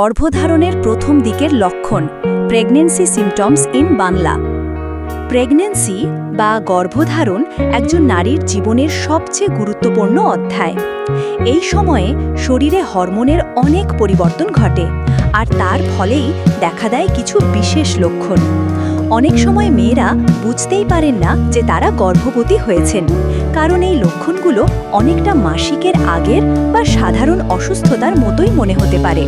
গর্ভধারণের প্রথম দিকের লক্ষণ pregnancy symptoms in Bangla. Pregnancy বা গর্ভধারণ একজন নারীর জীবনের সবচেয়ে গুরুত্বপূর্ণ অধ্যায়। এই সময়ে শরীরে হরমোনের অনেক পরিবর্তন ঘটে, আর তার ফলেই দেখা দেয় কিছু বিশেষ লক্ষণ। অনেক সময় মেয়েরা বুঝতেই পারেন না যে তারা গর্ভবতী হয়েছেন, কারণ এই লক্ষণগুলো অনেকটা মাসিকের আগের বা সাধারণ অসুস্থতার মতোই মনে হতে পারে।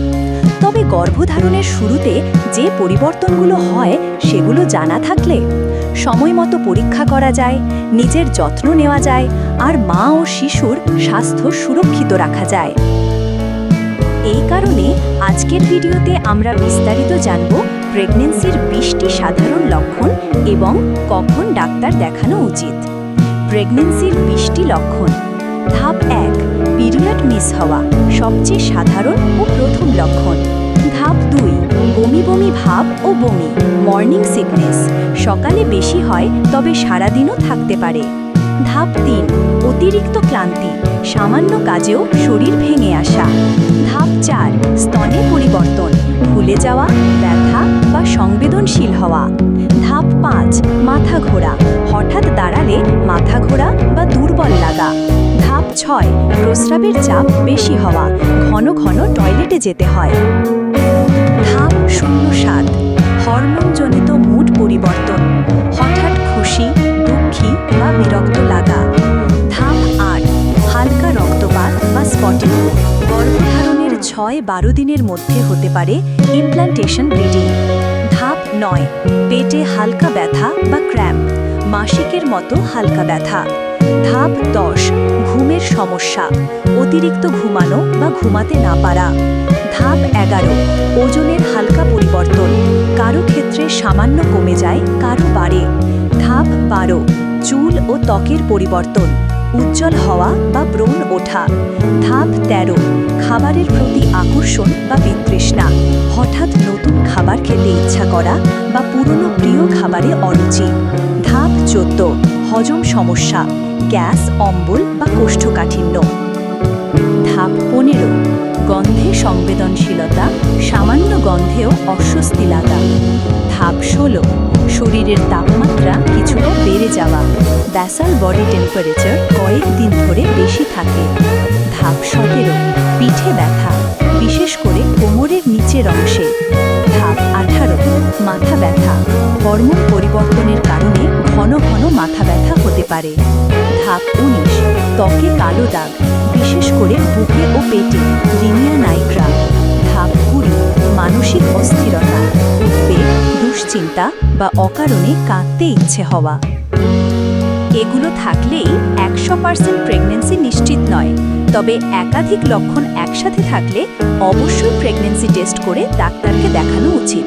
তবে গর্ভধারণের শুরুতে যে পরিবর্তনগুলো হয়, সেগুলো জানা থাকলে সময় মতো পরীক্ষা করা যায়, নিজের যত্ন নেওয়া যায়, আর মা ও শিশুর স্বাস্থ্য সুরক্ষিত রাখা যায়। এই কারণে আজকের ভিডিওতে আমরা বিস্তারিত জানব প্রেগনেন্সির বিশটি সাধারণ লক্ষণ এবং কখন ডাক্তার দেখানো উচিত। প্রেগনেন্সির বিশটি লক্ষণ। ধাপ এক, পিরিয়ড মিস হওয়া, সবচেয়ে সাধারণ ও প্রথম লক্ষণ। ধাপ দুই, বমি বমি ভাব ও বমি মর্নিং সিকনেস সকালে বেশি হয়, তবে সারাদিনও থাকতে পারে। ধাপ তিন, অতিরিক্ত ক্লান্তি, সামান্য কাজেও শরীর ভেঙে আসা। ধাপ চার, স্তনে পরিবর্তন, ফুলে যাওয়া, ব্যথা বা সংবেদনশীল হওয়া। ধাপ পাঁচ, মাথা ঘোরা, হঠাৎ দাঁড়ালে মাথা ঘোরা বা দুর্বল লাগা। ছয় প্রস্রাবের চাপ বেশি হওয়া, ঘন ঘন টয়লেটে যেতে হয়। ধাপ শূন্য সাত, হরমোনজনিত মুড পরিবর্তন, হঠাৎ খুশি, দুঃখী বা বিরক্ত লাগা। ধাপ আট, হালকা রক্তপাত বা স্পটিং, গর্ভধারণের ছয় বারো দিনের মধ্যে হতে পারে ইমপ্লান্টেশন ব্লিডিং ধাপ নয়, পেটে হালকা ব্যথা বা ক্র্যাম্প, মাসিকের মতো হালকা ব্যথা। ধাপ দশ, ঘুমের সমস্যা। অতিরিক্ত ঘুমানো বা ঘুমাতে না পারা। ধাপ এগারো, ওজনের হালকা পরিবর্তন। কারও ক্ষেত্রে সামান্য কমে যায়, কারও বাড়ে। ধাপ বারো, চুল ও ত্বকের পরিবর্তন। উজ্জ্বল হওয়া বা ব্রণ ওঠা। ধাপ তেরো, খাবারের প্রতি আকর্ষণ বা বিতৃষ্ণা। হঠাৎ নতুন খাবার খেতে ইচ্ছা করা বা পুরনো প্রিয় খাবারে অরুচি। ধাপ চোদ্দ হজম সমস্যা, গ্যাস, অম্বল বা কোষ্ঠকাঠিন্য। ধাপ পনেরো, গন্ধে সংবেদনশীলতা, সামান্য গন্ধেও অস্বস্তি লাগা ধাপ ষোলো, শরীরের তাপমাত্রা কিছুটা বেড়ে যাওয়া ব্যাসাল বডি টেম্পারেচার কয়েকদিন ধরে বেশি থাকে। ধাপ সতেরো, পিঠে ব্যথা, বিশেষ করে কোমরের নিচের অংশে। ধাপ আঠারো, মাথা ব্যথা, হরমোন পরিবর্তনের কারণে ঘন ঘন মাথা ব্যথা হতে পারে। ধাপ উনিশ, ত্বকে কালো দাগ, বিশেষ করে বুকে ও পেটে, লিনিয়া নাইগ্রা ধাপ কুড়ি, মানসিক অস্থিরতা, উদ্বেগ, দুশ্চিন্তা বা অকারণে কাঁদতে ইচ্ছে হওয়া। এগুলো থাকলেই একশো পার্সেন্ট প্রেগনেন্সি নিশ্চিত নয়, তবে একাধিক লক্ষণ একসাথে থাকলে অবশ্যই প্রেগনেন্সি টেস্ট করে ডাক্তারকে দেখানো উচিত।